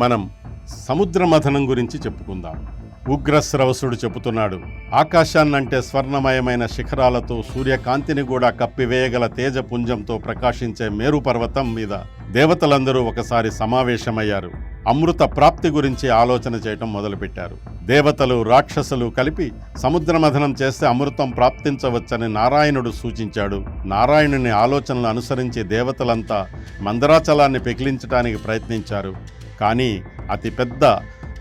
మనం సముద్ర మథనం గురించి చెప్పుకుందాం. ఉగ్రశ్రవసుడు చెబుతున్నాడు ఆకాశాన్నంటే స్వర్ణమయమైన శిఖరాలతో సూర్యకాంతిని కూడా కప్పివేయగల తేజపుంజంతో ప్రకాశించే మేరు పర్వతం మీద దేవతలందరూ ఒకసారి సమావేశమయ్యారు. అమృత ప్రాప్తి గురించి ఆలోచన చేయటం మొదలుపెట్టారు. దేవతలు రాక్షసులు కలిపి సముద్ర మథనం చేస్తే అమృతం ప్రాప్తించవచ్చని నారాయణుడు సూచించాడు. నారాయణుని ఆలోచనలు అనుసరించి దేవతలంతా మందరాచలాన్ని పెకిలించడానికి ప్రయత్నించారు. కానీ అతిపెద్ద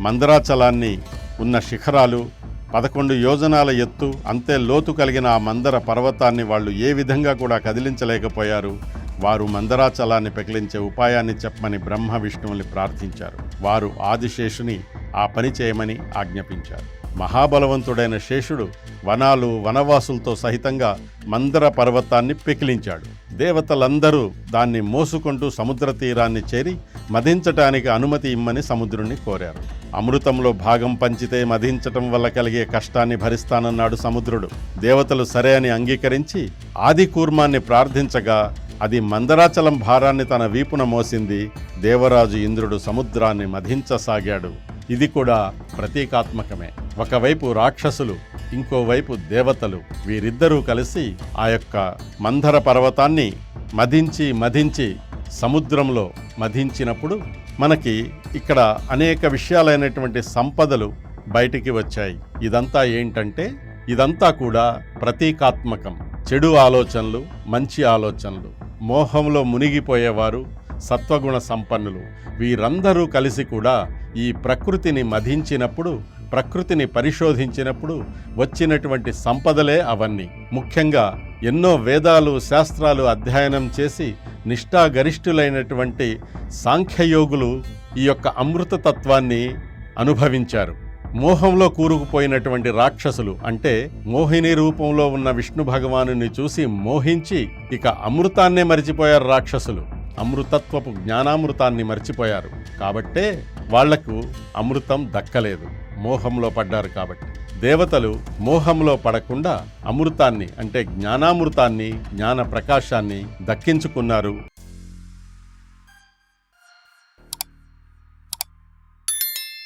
మందరాచలాన్ని ఉన్న శిఖరాలు పదకొండు యోజనాల ఎత్తు అంతే లోతు కలిగిన ఆ మందర పర్వతాన్ని వాళ్ళు ఏ విధంగా కూడా కదిలించలేకపోయారు. వారు మందరాచలాన్ని పెకిలించే ఉపాయాన్ని చెప్పమని బ్రహ్మ విష్ణువుని ప్రార్థించారు. వారు ఆదిశేషుని ఆ పని చేయమని ఆజ్ఞాపించారు. మహాబలవంతుడైన శేషుడు వనాలు వనవాసులతో సహితంగా మందర పర్వతాన్ని పెకిలించాడు. దేవతలందరూ దాన్ని మోసుకుంటూ సముద్ర తీరాన్ని చేరి మదించటానికి అనుమతి ఇమ్మని సముద్రుణ్ణి కోరారు. అమృతంలో భాగం పంచితే మదించటం వల్ల కలిగే కష్టాన్ని భరిస్తానన్నాడు సముద్రుడు. దేవతలు సరే అని అంగీకరించి ఆది కూర్మాన్ని ప్రార్థించగా అది మందరాచలం భారాన్ని తన వీపున మోసింది. దేవరాజు ఇంద్రుడు సముద్రాన్ని మధించసాగాడు. ఇది కూడా ప్రతీకాత్మకమే. ఒకవైపు రాక్షసులు ఇంకోవైపు దేవతలు. వీరిద్దరూ కలిసి ఆ యొక్క మందర పర్వతాన్ని మధించి మధించి సముద్రంలో మధించినప్పుడు మనకి ఇక్కడ అనేక విషయాలైనటువంటి సంపదలు బయటికి వచ్చాయి. ఇదంతా ఏంటంటే ఇదంతా కూడా ప్రతీకాత్మకం. చెడు ఆలోచనలు మంచి ఆలోచనలు. మోహంలో మునిగిపోయేవారు సత్వగుణ సంపన్నులు. వీరందరూ కలిసి కూడా ఈ ప్రకృతిని మధించినప్పుడు ప్రకృతిని పరిశోధించినప్పుడు వచ్చినటువంటి సంపదలే అవన్నీ. ముఖ్యంగా ఎన్నో వేదాలు శాస్త్రాలు అధ్యయనం చేసి నిష్ఠాగరిష్ఠులైనటువంటి సాంఖ్యయోగులు ఈ యొక్క అమృతతత్వాన్ని అనుభవించారు. మోహంలో కూరుకుపోయినటువంటి రాక్షసులు అంటే మోహిని రూపంలో ఉన్న విష్ణు భగవానుని చూసి మోహించి ఇక అమృతాన్నే మరిచిపోయారు రాక్షసులు. అమృతత్వపు జ్ఞానామృతాన్ని మర్చిపోయారు. కాబట్టే వాళ్ళకు అమృతం దక్కలేదు. మోహంలో పడ్డారు కాబట్టి. దేవతలు మోహంలో పడకుండా అమృతాన్ని అంటే జ్ఞానామృతాన్ని జ్ఞాన ప్రకాశాన్ని దక్కించుకున్నారు